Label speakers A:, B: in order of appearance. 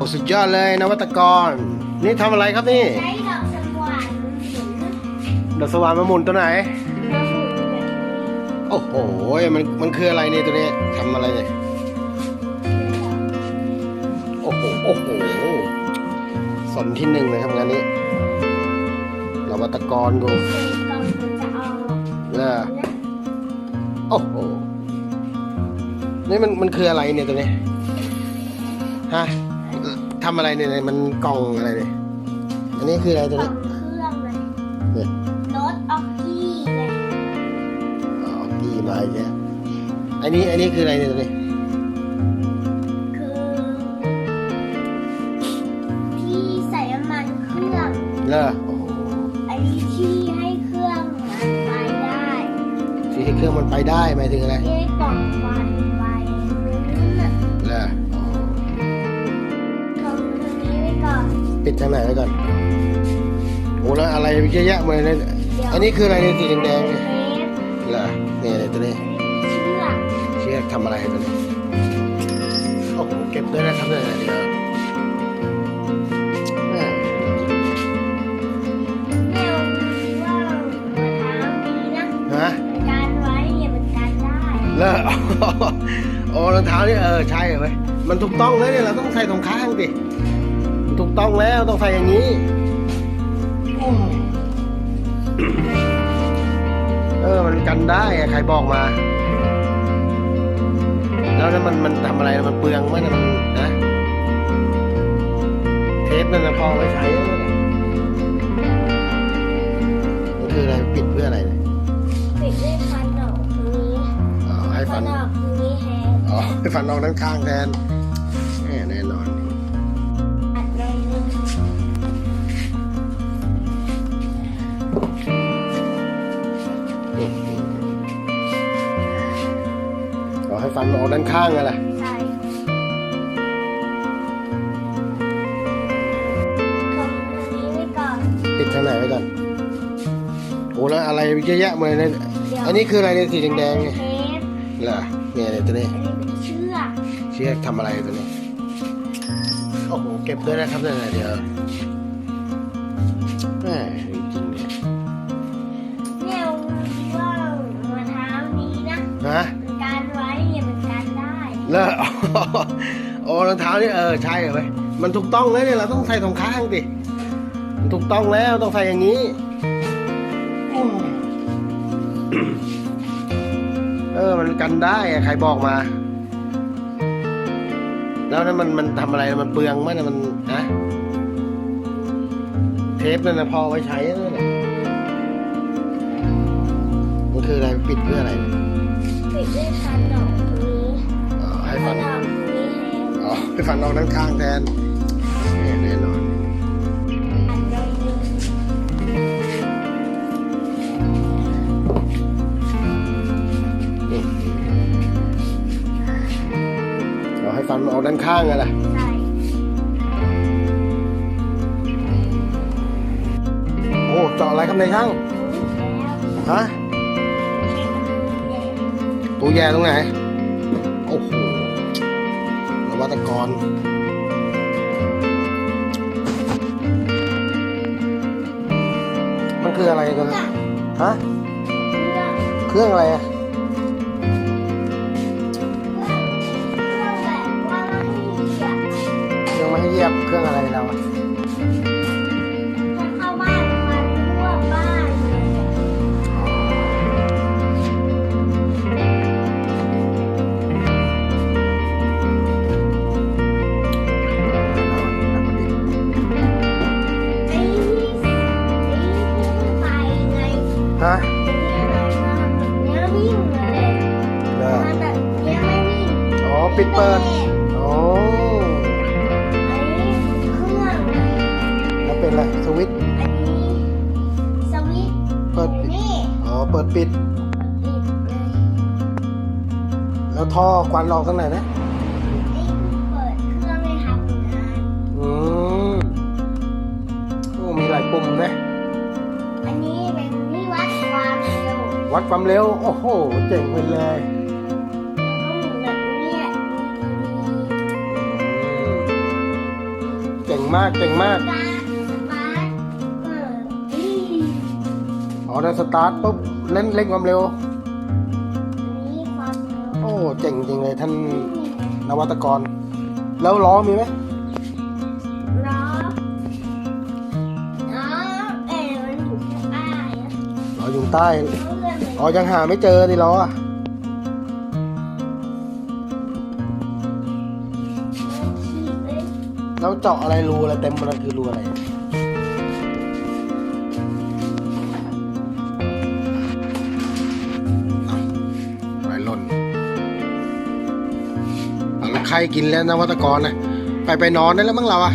A: โอ้สุดยอดเลยนวัตกร นี่ทำอะไรครับนี่
B: ใช้ดอกสว่านหมุน
A: ดอกสว่านมาหมุนตัวไหน
B: มาหมุนแบบนี้
A: โอ้โห มันมันคืออะไรเนี่ยตัวนี้ทำอะไรเนี่ย โอ้โห โอ้โห สนที่หนึ่งเลยทำงานนี้นวัตกรกู
B: สีกล่องมันจะออก
A: เออ
B: นะ
A: โอ้โห นี่มันมันคืออะไรเนี่ยตัวนี้ ฮะทำอะไรเนี่ยมันกล่องอะไรเนี่ย อันนี้คืออะไรตัว
B: กล่อ
A: นี้
B: งเครื่องเลย
A: เนี่ย
B: รถออกกี้เลย
A: อ๋อกี่มาอีกแล้วอันนี้อันนี้คืออะไรเนี่ยตัวนี้
B: คือที่ใส่น้ำมันเครื่อง
A: เลอโอ้โห
B: อันนี้ที่ให้เครื่องมันไปได้
A: ที่ให้เครื่องมันไปได้หมายถึงอะไร
B: ที่ให้กล่องไฟไปนู้นน่ะ
A: เลออ๋ ปิดทางไหนไว้ก่อนโอ้แล้วอะไรเยอะแยะหมดเลยเนี่ยอันนี้คืออะไรเนี่ยสีแดงๆเนี่ย
B: เทป
A: เหรอเนี่ยเนี่ยตัวนี้
B: เชือก
A: เชือกทำอะไรตัวนี้โอ้โหเก็บด้วยนะครับเนี่ยเดี๋ยวแม่
B: แม่ว่ามาถามดีนะ
A: ฮะ
B: การไว้เนี่ยมันการได้
A: เลอะโอ้รองเท้านี่เออใช่เลยมันถูกต้องแล้วเนี่ยเราต้องใส่ตรงข้างดิมัน ถูกต้องแล้วต้องใส่อย่างนี้โอ้ยเออมันกันได้อะใครบอกมา แล้วนั้นมันมันทำอะไรมันเปลืองไหมเนี่ยมันนะเทปนั่นนะพอไว้ใช้แล้วเนี่ยมันคืออะไรปิดเพื่ออะไรเนี่ย
B: ปิดด้วยฟันออกตรงนี้
A: อ๋อให้
B: ฟั
A: ฟั
B: น
A: น
B: ออกตรงนี้แทน
A: อ๋อให้ฟันออกด้านข้างแทนานข้างไงล่ะ
B: ใส่ตรงนี้ไว้ก่อน
A: ปิดทางไหนไว้ก่อนโอ้แล้วอะไรเยอะแยะหมดเลยเนี่ย
B: เดี๋ยว
A: อันนี้คืออะไรเนี่ยสีแดงๆเนี่ย
B: เทป
A: เหรอเนี่ยเนี่ยตัวนี้
B: อันนี้เป็นเชือก
A: เชือกทำอะไรตัวนี้โอ้โหเก็บด้วยนะครับเนี่ยเดี๋ยว โอ้รองเท้านี่เออใช่เลยมันถูกต้องแล้วเนี่ยเราต้องใส่ตรงข้างดิมันถูกต้องแล้วต้องใส่อย่างนี้เออมันกันได้ใครบอกมา แล้วนั้นมันมันทำอะไรมันเปลืองไหมนะมันนะเทปนั่นนะพอไว้ใช้นั่นแหละมันคืออะไรปิดเพื่ออะไร
B: ปิดด้วยฟัน อ๋อ
A: ให้
B: ฟันออก
A: ด้านข้างแทนแน่แน่นอน
B: อัดเลยนึง
A: เราให้ฟันมันออกด้านข้างไงล่ะ
B: ใส่
A: โอ้เจาะอะไรครับในช่าง
B: แล้ว
A: ฮะตูแย่ตรงไหน โอ้โหน วัตกรมันคืออะไรกันนะฮะ
B: เครื่อง
A: เครื่องอะไรอะ
B: เครื่องแบบว่าให้เหยียบ
A: เครื่องไม่ให้เหยียบเครื่องอะไรเราอะ
B: ปิ
A: ดเปิดอ๋อ
B: ไอ้เครื่อง
A: แล้วเป็นอะไรสวิตช์
B: อันนี้สวิตช์
A: เปิดปิด
B: นี่
A: อ๋อ เปิดปิด
B: ปิดเลย
A: แล้วท่อควันออกทางไหนนะ
B: นี่เปิดเครื่องให้ทำงาน
A: อืมโอ้มีหลายปุ่มนะ
B: อันนี้เป็นที่วัดความเร็ว
A: วัดความเร็ว โอ้โห เจ๋งไปเลย
B: มา
A: กเก่งมาก
B: สตาร์ทสตาร์ทเออนี่
A: อ๋อนั่นสตาร์ทปุ๊บเล่นเร่งความเร็ว
B: อันนี้ความเร็ว
A: โอ้เจ๋งจริงเลยท่านนวัตกร แล้วล้อมีไหม
B: ล้อล้อเอ๋มันอยู่ข้างใต้อะ
A: ล้ออยู่ใต้
B: เพื่อนมัน
A: อ๋อยังหาไม่เจอดิล้ออะ แล้วเจาะอะไรรูอะไรเต็มมันคือรูอะไรอะไรหล่นเอาแล้วใครกินแล้วนะวัตกรนะ ไปไปนอนได้แล้วมั้งเราอะ